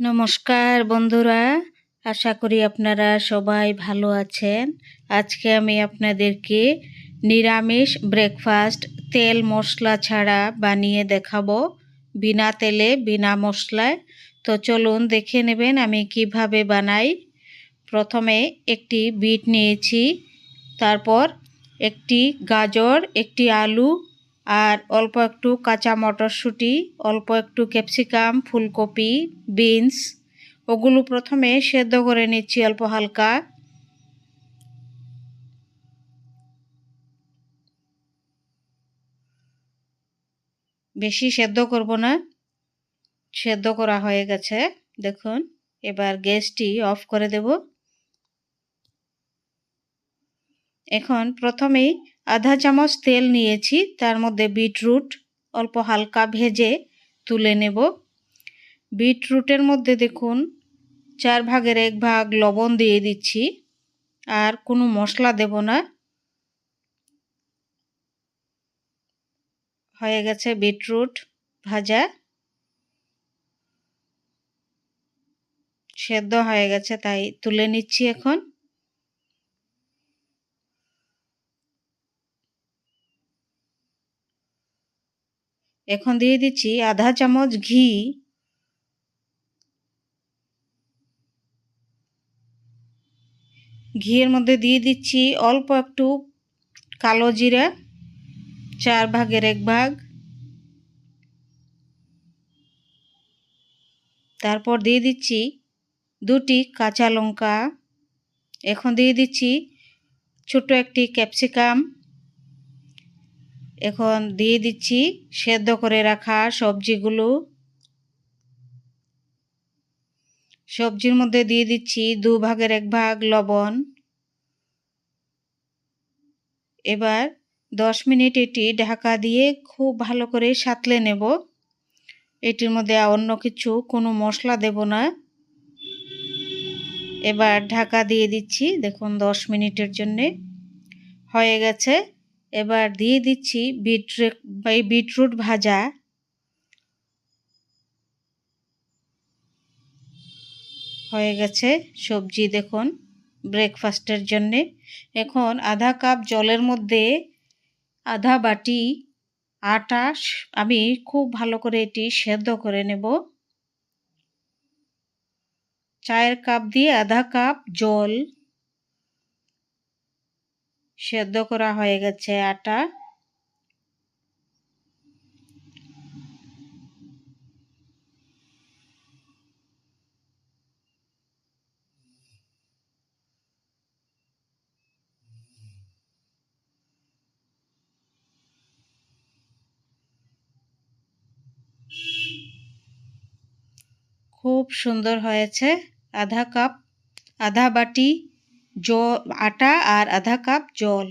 নমস্কার বন্ধুরা, আশা করি আপনারা সবাই ভালো আছেন। আজকে আমি আপনাদেরকে নিরামিষ ব্রেকফাস্ট তেল মশলা ছাড়া বানিয়ে দেখাবো, বিনা তেলে, বিনা মশলায়। তো চলুন দেখে নেবেন আমি কীভাবে বানাই। প্রথমে একটি বিট নিয়েছি, তারপর একটি গাজর, একটি আলু আর অল্প একটু কাঁচা মটরশুঁটি, অল্প একটু ক্যাপসিকাম, ফুলকপি, বিনস, ওগুলো প্রথমে সেদ্ধ করে নিচ্ছি অল্প হালকা। বেশি সেদ্ধ করব না, সেদ্ধ করা হয়ে গেছে। দেখুন, এবার গ্যাসটি অফ করে দেব। এখন প্রথমেই আধা চামচ তেল নিয়েছি, তার মধ্যে বিটরুট অল্প হালকা ভেজে তুলে নেব। বিটরুটের মধ্যে দেখুন, চার ভাগের এক ভাগ লবণ দিয়ে দিচ্ছি, আর কোনো মশলা দেব না। হয়ে গেছে বিটরুট ভাজা। সেদ্ধ হয়ে গেছে, তাই তুলে নিচ্ছি এখন। এখন দিয়ে দিচ্ছি আধা চামচ ঘি। ঘিয়ের মধ্যে দিয়ে দিচ্ছি অল্প একটু কালো জিরা, চার ভাগের এক ভাগ। তারপর দিয়ে দিচ্ছি দুটি কাঁচা লঙ্কা। এখন দিয়ে দিচ্ছি ছোট একটি ক্যাপসিকাম। এখন দিয়ে দিচ্ছি সেদ্ধ করে রাখা সবজিগুলো। সবজির মধ্যে দিয়ে দিচ্ছি দু ভাগের এক ভাগ লবণ। এবার দশ মিনিট এটি ঢাকা দিয়ে খুব ভালো করে সাতলে নেব। এটির মধ্যে অন্য কিছু কোনো মশলা দেব না। এবার ঢাকা দিয়ে দিচ্ছি, দেখুন দশ মিনিটের জন্যে। হয়ে গেছে। এবার দিয়ে দিচ্ছি এই বিটরুট ভাজা। হয়ে গেছে সবজি, দেখুন ব্রেকফাস্টের জন্যে। এখন আধা কাপ জলের মধ্যে আধা বাটি আটা, আমি খুব ভালো করে এটি সেদ্ধ করে নেব। চায়ের কাপ দিয়ে আধা কাপ জল। সেদ্ধ করা হয়ে গেছে আটা। খুব সুন্দর হয়েছে। আধা কাপ আধা বাটি আটা আর আধা কাপ জল।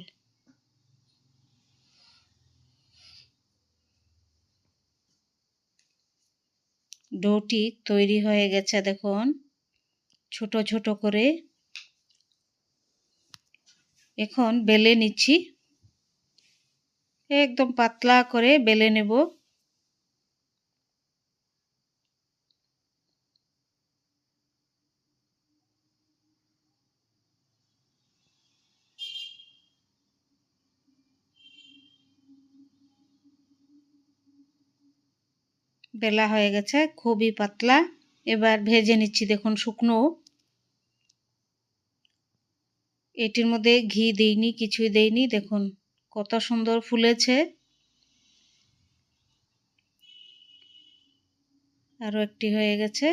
ডোটি তৈরি হয়ে গেছে দেখুন। ছোট ছোট করে। এখন বেলে নিচ্ছি। একদম পাতলা করে বেলে নেব। বেলা হয়ে গেছে, খুবই পাতলা। এবার ভেজে নিচ্ছি দেখুন শুকনো। এটির মধ্যে ঘি দেইনি, কিছুই দেইনি, দেখুন কত সুন্দর ফুলেছে। আরও একটি হয়ে গেছে।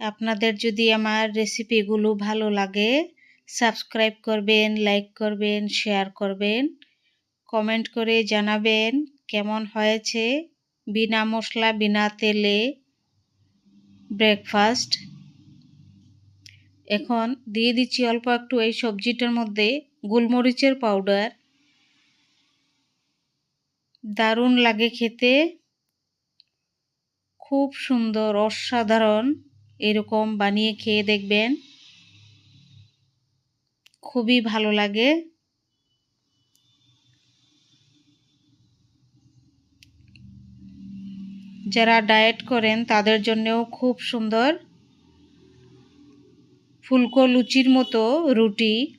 আপনাদের যদি আমার রেসিপিগুলো ভালো লাগে, সাবস্ক্রাইব করবেন, লাইক করবেন, শেয়ার করবেন, কমেন্ট করে জানাবেন। কেমন হয়েছে? বিনা মশলা, বিনা তেলে ব্রেকফাস্ট এখন দিয়ে দিচ্ছি অল্প একটু এই সবজিটার মধ্যে গোলমরিচের পাউডার দারুণ লাগে খেতে। খুব সুন্দর, অসাধারণ এরকম বানিয়ে খেয়ে দেখবেন। খুবই ভালো লাগে। যারা ডায়েট করেন, তাদের জন্যেও খুব সুন্দর। ফুলকো লুচির মতো রুটি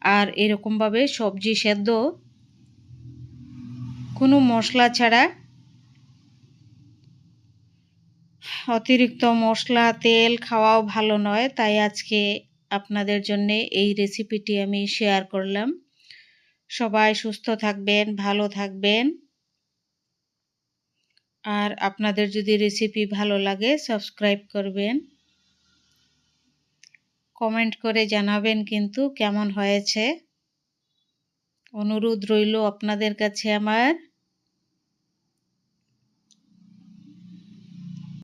আর এরকমভাবে সবজি সেদ্ধ। কোনো মশলা ছাড়া। অতিরিক্ত মশলা, তেল খাওয়াও ভালো নয়, তাই আজকে আপনাদের জন্য এই রেসিপিটি আমি শেয়ার করলাম। সবাই সুস্থ থাকবেন, ভালো থাকবেন। আর আপনাদের যদি রেসিপি ভালো লাগে সাবস্ক্রাইব করবেন। কমেন্ট করে জানাবেন কিন্তু কেমন হয়েছে। অনুরোধ রইল আপনাদের কাছে আমার।